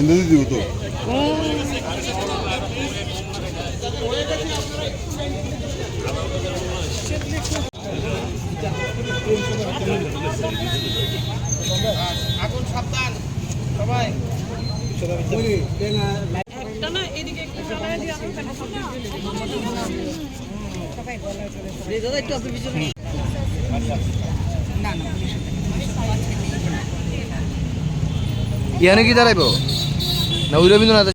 দিয়ে দিব তো একটা না এদিকে একটু দাদা একটু আপনি পিছনে ইয়ানে কি দাঁড়াইব? না ওই রবীন্দ্রনাথ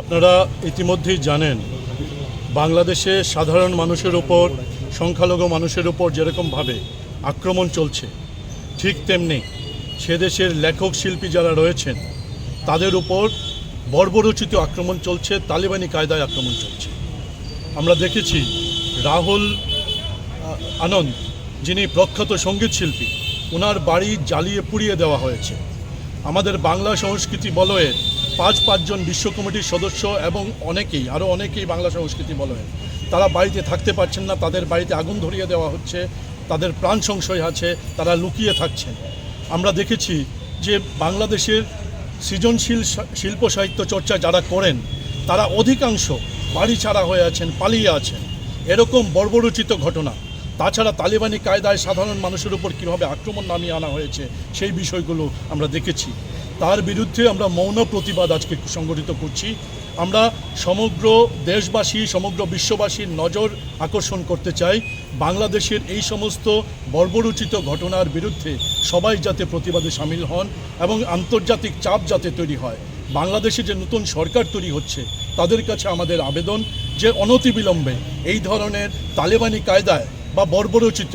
আপনারা ইতিমধ্যেই জানেন, বাংলাদেশে সাধারণ মানুষের ওপর সংখ্যালঘু মানুষের ওপর যেরকমভাবে আক্রমণ চলছে, ঠিক তেমনি সে দেশের লেখক শিল্পী যারা রয়েছেন, তাদের উপর বর্বরচিত আক্রমণ চলছে, তালিবানি কায়দায় আক্রমণ চলছে। আমরা দেখেছি রাহুল আনন্দ, যিনি প্রখ্যাত সংগীত শিল্পী ওনার বাড়ি জ্বালিয়ে পুড়িয়ে দেওয়া হয়েছে। আমাদের বাংলা সংস্কৃতি বলয়ের পাঁচ পাঁচজন বিশ্ব কমিটির সদস্য এবং অনেকেই, আরও অনেকেই বাংলা সংস্কৃতি বলয়ের। তারা বাড়িতে থাকতে পারছেন না, তাদের বাড়িতে আগুন ধরিয়ে দেওয়া হচ্ছে, তাদের প্রাণ সংশয় আছে, তারা লুকিয়ে থাকছেন। আমরা দেখেছি যে বাংলাদেশের সৃজনশীল শিল্প সাহিত্য চর্চা যারা করেন, তারা অধিকাংশ বাড়ি ছাড়া হয়ে আছেন, পালিয়ে আছেন। এরকম বর্বরচিত ঘটনা। তাছাড়া তালিবানি কায়দায় সাধারণ মানুষের উপর কীভাবে আক্রমণ নামিয়ে আনা হয়েছে, সেই বিষয়গুলো আমরা দেখেছি। তার বিরুদ্ধে আমরা মৌন প্রতিবাদ আজকে সংগঠিত করছি। আমরা সমগ্র দেশবাসী, সমগ্র বিশ্ববাসীর নজর আকর্ষণ করতে চাই। বাংলাদেশের এই সমস্ত বর্বরচিত ঘটনার বিরুদ্ধে সবাই যাতে প্রতিবাদে সামিল হন এবং আন্তর্জাতিক চাপ যাতে তৈরি হয়। বাংলাদেশে যে নতুন সরকার তৈরি হচ্ছে, তাদের কাছে আমাদের আবেদন যে অনতিবিলম্বে এই ধরনের তালেবানি কায়দায় বা বর্বরচিত।